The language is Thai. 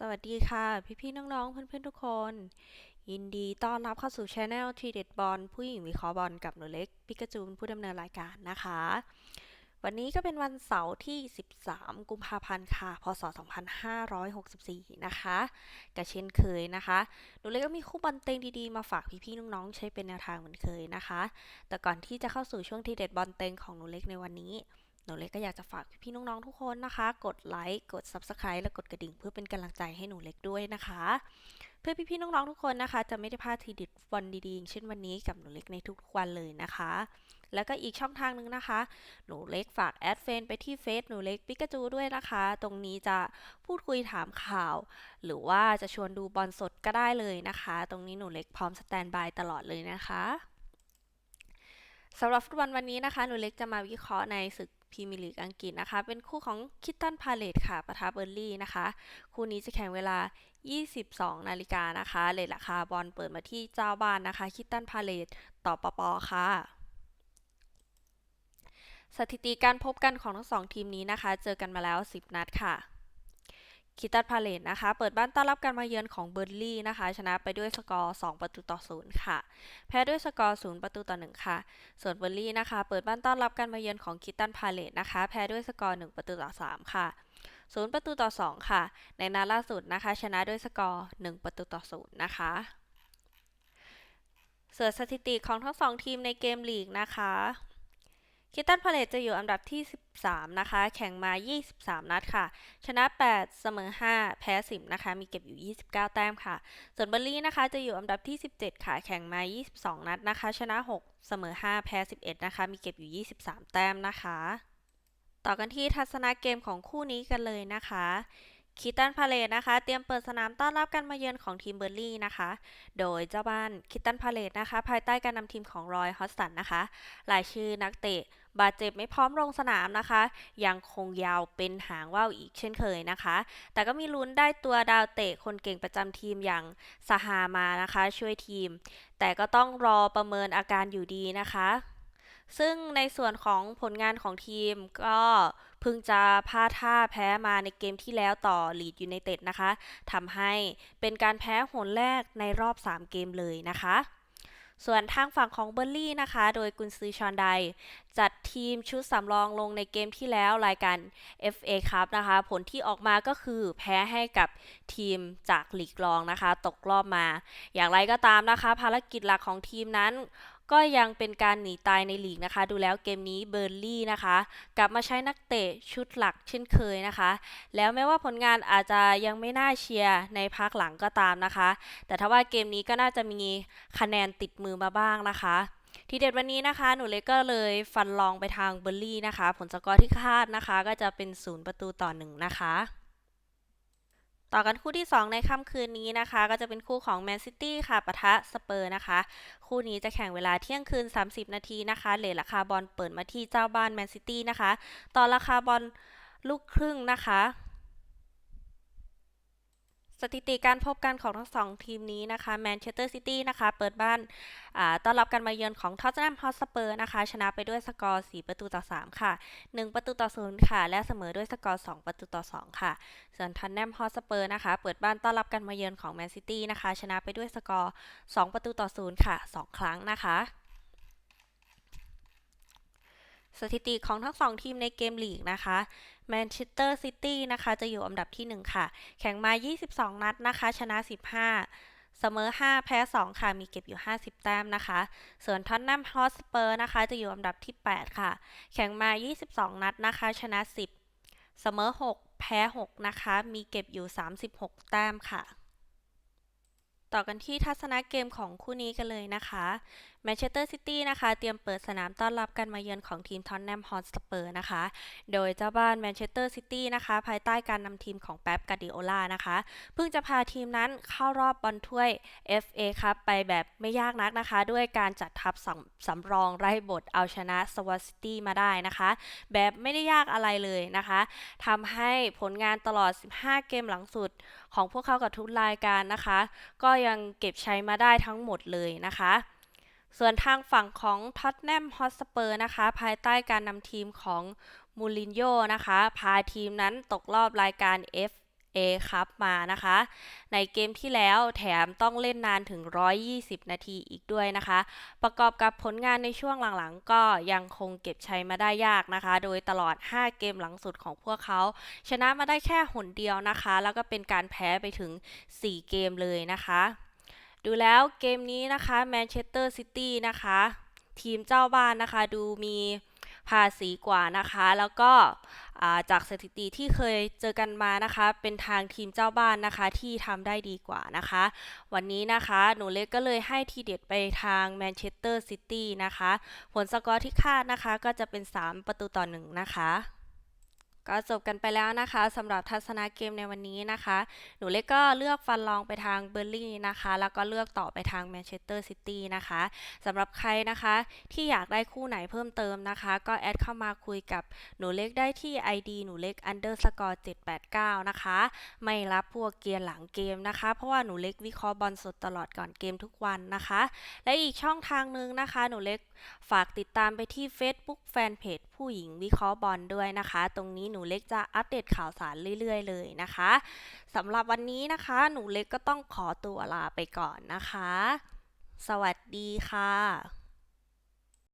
สวัสดีค่ะ พี่ๆน้องๆเพื่อนๆทุกคน ยินดีต้อนรับเข้าสู่ช anel ทีเด็ดบอลผู้หญิงวิเคราะห์บอลกับหนูเล็กปิกาจูนผู้ดำเนินรายการนะคะ วันนี้ก็เป็นวันเสาร์ที่ 13 กุมภาพันธ์ค่ะ พศ 2564 นะคะก็เช่นเคยนะคะหนูเล็กก็มีคู่บอลเต็งดีๆมาฝากพี่ๆน้องๆใช้เป็นแนวทางเหมือนเคยนะคะ แต่ก่อนที่จะเข้าสู่ช่วงทีเด็ดบอลเต็งของหนูเล็กในวันนี้ หนูเล็กก็อยากจะฝากพี่ๆน้องๆทุกคนนะคะ กดไลค์ กด Subscribe และกดกระดิ่งเพื่อเป็นกำลังใจให้หนูเล็กด้วยนะคะ เพื่อพี่ๆน้องๆทุกคนนะคะ จะไม่ได้พลาดทีเด็ดวันดีๆ เช่นวันนี้กับหนูเล็กในทุกๆวันเลยนะคะ แล้วก็อีกช่องทางหนึงนะคะ หนูเล็กฝากแอดเฟนไปที่เฟซหนูเล็กปิกาจูด้วยนะคะ ตรงนี้จะพูดคุยถามข่าว หรือว่าจะชวนดูบอลสดก็ได้เลยนะคะ ตรงนี้หนูเล็กพร้อมสแตนบายตลอดเลยนะคะสำหรับฟุตบอลวันนี้นะคะ หนูเล็กจะมาวิเคราะห์ในศึก พรีเมียร์ลีกอังกฤษนะคะ เป็นคู่ของคิตตันพาเลตค่ะปะทะเบอร์ลี่นะคะ คู่นี้จะแข่งเวลา 22 นาฬิกานะคะเลทราคาบอลเปิดมาที่เจ้าบ้านนะคะ คิตตันพาเลตต่อปปค่ะสถิติการพบกันของทั้งสองทีมนี้นะคะ เจอกันมาแล้ว 10 นัดค่ะ คิตตันพาเลตนะคะ เปิดบ้านต้อนรับการมาเยือนของเบอร์ลี่นะคะ ชนะไปด้วยสกอร์ 2 ประตูต่อ 0 ค่ะ แพ้ด้วยสกอร์ 0 ประตูต่อ 1 ค่ะ ส่วนเบอร์ลี่นะคะ เปิดบ้านต้อนรับการมาเยือนของคิตตันพาเลตนะคะ แพ้ด้วยสกอร์ 1 ประตูต่อ 3 ค่ะ 0 ประตูต่อ 2 ค่ะ ในนัดล่าสุดนะคะ ชนะด้วยสกอร์ 1 ประตูต่อ 0 นะคะ ส่วนสถิติของทั้งสองทีมในเกมลีกนะคะ คิตตันพาเลตจะอยู่อันดับที่ 13 นะคะ แข่งมา 23 นัดค่ะ ชนะ 8 เสมอ 5 แพ้ 10 นะคะ มีเก็บอยู่ 29 แต้มค่ะ ส่วนเบอร์ลี่นะคะ จะอยู่อันดับที่ 17 ค่ะ แข่งมา 22 นัดนะคะ ชนะ 6 เสมอ 5 แพ้ 11 นะคะ มีเก็บอยู่ 23 แต้มนะคะ ต่อกันที่ทัศนะเกมของคู่นี้กันเลยนะคะคิตตันพาเลตนะคะ เตรียมเปิดสนามต้อนรับการมาเยือนของทีมเบอร์ลี่นะคะ โดยเจ้าบ้านคิตตันพาเลตนะคะ ภายใต้การนำทีมของรอยฮอสตันนะคะรายชื่อนักเตะ บาดเจ็บไม่พร้อมลงสนามนะคะ ยังคงยาวเป็นหางว่าวอีกเช่นเคยนะคะ แต่ก็มีลุ้นได้ตัวดาวเตะคนเก่งประจำทีมอย่างสหามานะคะ ช่วยทีม แต่ก็ต้องรอประเมินอาการอยู่ดีนะคะซึ่งในส่วนของผลงานของทีมก็เพิ่งจะพลาดท่าแพ้มาในเกมที่แล้วต่อลีดยูไนเต็ดนะคะทำให้เป็นการแพ้หนแรกในรอบ 3 เกมเลยนะคะ ส่วนทางฝั่งของเบอร์ลี่นะคะ โดยกุนซือชอนได จัดทีมชุดสำรองลงในเกมที่แล้วรายการ FA ครับนะคะ ผลที่ออกมาก็คือแพ้ให้กับทีมจากลีกรองนะคะ ตกรอบมา อย่างไรก็ตามนะคะ ภารกิจหลักของทีมนั้น ก็ยังเป็นการหนีตายในลีกนะคะ ดูแล้วเกมนี้เบอร์ลี่นะคะ กลับมาใช้นักเตะชุดหลักเช่นเคยนะคะ แล้วแม้ว่าผลงานอาจจะยังไม่น่าเชียร์ในพักหลังก็ตามนะคะ แต่ถ้าว่าเกมนี้ก็น่าจะมีคะแนนติดมือมาบ้างนะคะทีเด็ดวันนี้นะคะ หนูเล็กก็เลยฟันลองไปทางเบอร์ลี่นะคะ ผลสกอร์ที่คาดนะคะ ก็จะเป็น 0 ประตูต่อ 1 นะคะ ต่อกันคู่ที่ 2 ในค่ำคืนนี้นะคะ ก็จะเป็นคู่ของแมนซิตี้ค่ะปะทะสเปอร์นะคะ คู่นี้จะแข่งเวลาเที่ยงคืน 30 นาทีนะคะเลทราคาบอลเปิดมาที่เจ้าบ้านแมนซิตี้นะคะ ต่อราคาบอลลูกครึ่งนะคะ ถิติการพบกันของทั้งสองทีมนี้นะคะแมนเชสเตอร์ซิตี้นะคะ เปิดบ้านต้อนรับการมาเยือนของท็อตแนมฮอสเปอร์นะคะ ชนะไปด้วยสกอร์ 4 ประตูต่อ 3 ค่ะ 1 ประตูต่อ 0 ค่ะ และเสมอด้วยสกอร์ 2 ประตูต่อ 2 ค่ะ ส่วนท็อตแนมฮอสเปอร์นะคะ เปิดบ้านต้อนรับการมาเยือนของแมนซิตี้นะคะ ชนะไปด้วยสกอร์ 2 ประตูต่อ 0 ค่ะ 2 ครั้งนะคะ สถิติของทั้งสองทีมในเกมลีกนะคะแมนเชสเตอร์ซิตี้นะคะจะอยู่อันดับที่ 1 ค่ะ แข่งมา 22 นัดนะคะ ชนะ 15เสมอ 5 แพ้ 2 ค่ะ มีเก็บอยู่ 50 แต้มนะคะ ส่วนท็อตแนมฮอสเปอร์นะคะ จะอยู่อันดับที่ 8 ค่ะ แข่งมา 22 นัดนะคะ ชนะ 10 เสมอ 6 แพ้ 6 นะคะ มีเก็บอยู่ 36 แต้มค่ะ ต่อกันที่ทัศนะเกมของคู่นี้กันเลยนะคะแมนเชสเตอร์ซิตี้นะคะ เตรียมเปิดสนามต้อนรับการมาเยือนของทีมทอตแนมฮอตสเปอร์นะคะ โดยเจ้าบ้านแมนเชสเตอร์ซิตี้นะคะ ภายใต้การนำทีมของแป๊บกาดิโอลานะคะ เพิ่งจะพาทีมนั้นเข้ารอบบอลถ้วย FA ครับไปแบบไม่ยากนักนะคะ ด้วยการจัดทัพสำสำรองไร้บทเอาชนะสวอตซิตี้มาได้นะคะ แบบไม่ได้ยากอะไรเลยนะคะทำให้ผลงานตลอด 15 เกมหลังสุด ของพวกเขากับทุกรายการนะคะ ก็ยังเก็บใช้มาได้ทั้งหมดเลยนะคะ ส่วนทางฝั่งของท็อตแนมฮอตสเปอร์นะคะ ภายใต้การนำทีมของมูรินโญ่นะคะ พาทีมนั้นตกรอบรายการ F A ครับมานะคะ ในเกมที่แล้วแถมต้องเล่นนานถึง 120 นาทีอีกด้วยนะคะ ประกอบกับผลงานในช่วงหลังๆ ก็ยังคงเก็บชัยมาได้ยากนะคะ โดยตลอด 5 เกมหลังสุดของพวกเขา ชนะมาได้แค่หนเดียวนะคะ แล้วก็เป็นการแพ้ไปถึง 4 เกมเลยนะคะ ดูแล้วเกมนี้นะคะแมนเชสเตอร์ซิตี้นะคะ ทีมเจ้าบ้านนะคะดูมี ภาษีกว่านะคะ แล้วก็จากสถิติที่เคยเจอกันมานะคะ เป็นทางทีมเจ้าบ้านนะคะที่ทำได้ดีกว่านะคะ วันนี้นะคะหนูเล็กก็เลยให้ทีเด็ดไปทางแมนเชสเตอร์ซิตี้นะคะ ผลสกอร์ที่คาดนะคะก็จะเป็น 3 ประตูต่อ 1 นะคะ ก็จบกันไปแล้วนะคะสำหรับทัศนาเกมในวันนี้นะคะ หนูเล็กก็เลือกฟันลองไปทางเบอร์ลี่นะคะ แล้วก็เลือกต่อไปทางแมนเชสเตอร์ซิตี้นะคะสำหรับใครนะคะที่อยากได้คู่ไหนเพิ่มเติมนะคะ ก็แอดเข้ามาคุยกับหนูเล็กได้ที่ ID หนูเล็ก underscore 789 นะคะ ไม่รับพวกเกียร์หลังเกมนะคะ เพราะว่าหนูเล็กวิเคราะห์บอลสดตลอดก่อนเกมทุกวันนะคะ และอีกช่องทางนึงนะคะ หนูเล็กฝากติดตามไปที่ Facebook Fanpage ผู้หญิงวิเคราะห์บอลด้วยนะคะ ตรงนี้หนูเล็กจะอัปเดตข่าวสารเรื่อย ๆ เลยนะคะสำหรับวันนี้นะคะ หนูเล็กก็ต้องขอตัวลาไปก่อนนะคะ สวัสดีค่ะ